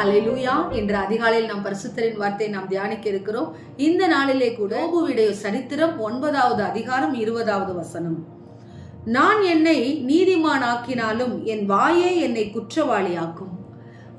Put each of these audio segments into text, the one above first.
ஹalleluya என்ற அதிகாலையில் நாம் பரிசுத்தரின் வார்த்தையை நாம் தியானிக்க இருக்கிறோம். இந்த நாளிலே கூட ஓபுவிடைய சரித்திரம் ஒன்பதாவது அதிகாரம் இருபதாவது வசனம். நான் என்னை நீதிமானாக்கினாலும் என் வாயே என்னை குற்றவாளியாக்கும்.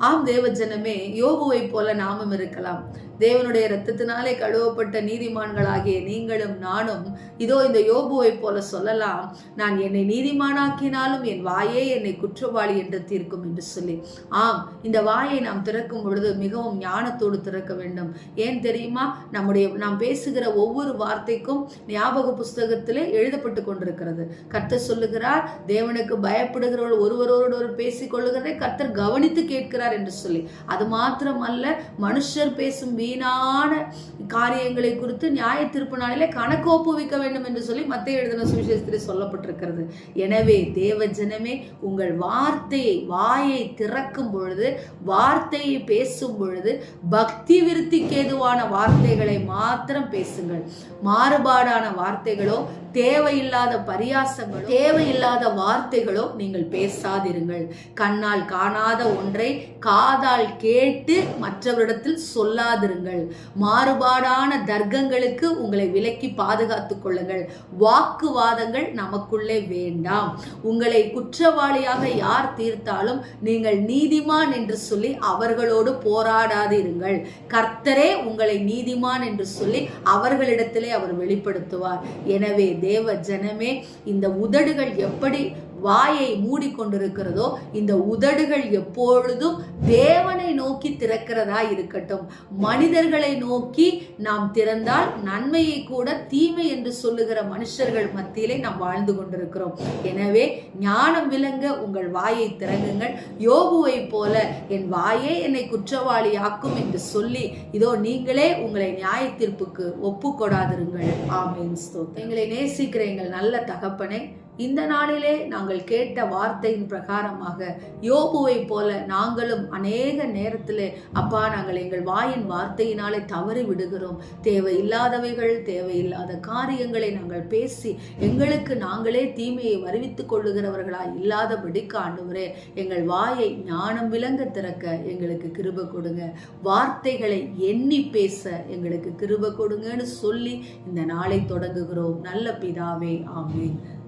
ஆம் தேவஜனமே யோபுவை போல நாமும் இருக்கலாம். தேவனுடைய இரத்தத்தினாலே கழுவப்பட்ட நீதிமான்களாகிய நீங்களும் நானும் இதோ இந்த யோபுவை போல சொல்லலாம் நான் என்னை நீதிமானாக்கினாலும் என் வாயே என்னை குற்றவாளி என்று தீர்க்கும் என்று சொல்லி. ஆம் இந்த வாயை நாம் திறக்கும் பொழுது மிகவும் ஞானத்தோடு திறக்க வேண்டும். ஏன் தெரியுமா? நம்முடைய நாம் பேசுகிற ஒவ்வொரு வார்த்தைக்கும் ஞாபக புஸ்தகத்திலே எழுதப்பட்டு கொண்டிருக்கிறது. கர்த்தர் சொல்லுகிறார் தேவனுக்கு பயப்படுகிறவர்கள் ஒருவரோடு ஒரு பேசிக் கொள்ளுகிறதை கர்த்தர் கவனித்து கேட்கிறார் என்று சொல்லி. அது மாத்திரமல்ல மனுஷர் பேசும் வீணான காரியங்களை குறித்து நியாய தீர்ப்பு நாளிலே கணக்கு ஒப்புவிக்க வேண்டும் என்று சொல்லி மத்திய எழுதின சுவிசேஷத்திலே சொல்லப்பட்டிருக்கிறது. எனவே தேவ ஜனமே உங்கள் வார்த்தையை வாயை திறக்கும் பொழுது வார்த்தையை பேசும் பொழுது பக்தி விருத்திக்கு ஏதுவான வார்த்தைகளை மாத்திரம் பேசுங்கள். மாறுபாடான வார்த்தைகளோ தேவையில்லாத பரியாசங்களோ தேவையில்லாத வார்த்தைகளோ நீங்கள் பேசாதிருங்கள். கண்ணால் காணாத ஒன்றை காதால் கேட்டு மற்றவரிடத்தில் சொல்லாதிருங்கள். மாறுபாடு மாறுபாடான தர்க்கங்களுக்கு உங்களை விலக்கி பாதுகாத்துக் கொள்ளுங்கள். வாக்குவாதங்கள் நமக்குள்ளே வேண்டாம். உங்களை குற்றவாளியாக யார் தீர்த்தாலும் நீங்கள் நீதிமான் என்று சொல்லி அவர்களோடு போராடாதிருங்கள் கர்த்தரே உங்களை நீதிமான் என்று சொல்லி அவர்களிடத்திலே அவர் வெளிப்படுத்துவார். எனவே தேவ ஜனமே இந்த உதடுகள் எப்படி வாயை மூடிக்கொண்டிருக்கிறதோ இந்த உதடுகள் எப்பொழுதும் தேவனை நோக்கி திறக்கிறதா இருக்கட்டும். மனிதர்களை நோக்கி நாம் திறந்தால் நன்மையை கூட தீமை என்று சொல்லுகிற மனுஷர்கள் மத்தியிலே நாம் வாழ்ந்து கொண்டிருக்கிறோம். எனவே ஞானம் விளங்க உங்கள் வாயை திறங்குங்கள். யோகுவை போல என் வாயே என்னை குற்றவாளியாக்கும் என்று சொல்லி இதோ நீங்களே உங்களை நியாய தீர்ப்புக்கு ஒப்பு கொடாதிருங்கள் ஆமேன் எங்களை நேசிக்கிற எங்கள் நல்ல தகப்பனை இந்த நாளிலே நாங்கள் கேட்ட வார்த்தையின் பிரகாரமாக யோபுவை போல நாங்களும் அநேக நேரத்திலே அப்பா நாங்கள் எங்கள் வாயின் வார்த்தையினாலே தவறி விடுகிறோம். தேவையில்லாதவைகள் தேவையில்லாத காரியங்களை நாங்கள் பேசி எங்களுக்கு நாங்களே தீமையை வருவித்துக் கொள்ளுகிறவர்களாய் இல்லாதபடிக்கு ஆண்டவரே எங்கள் வாயை ஞானம் விளங்க திறக்க எங்களுக்கு கிருப கொடுங்க. வார்த்தைகளை எண்ணி பேச எங்களுக்கு கிருப கொடுங்கன்னு சொல்லி இந்த நாளை தொடங்குகிறோம். நல்ல பிதாவே ஆமீன்.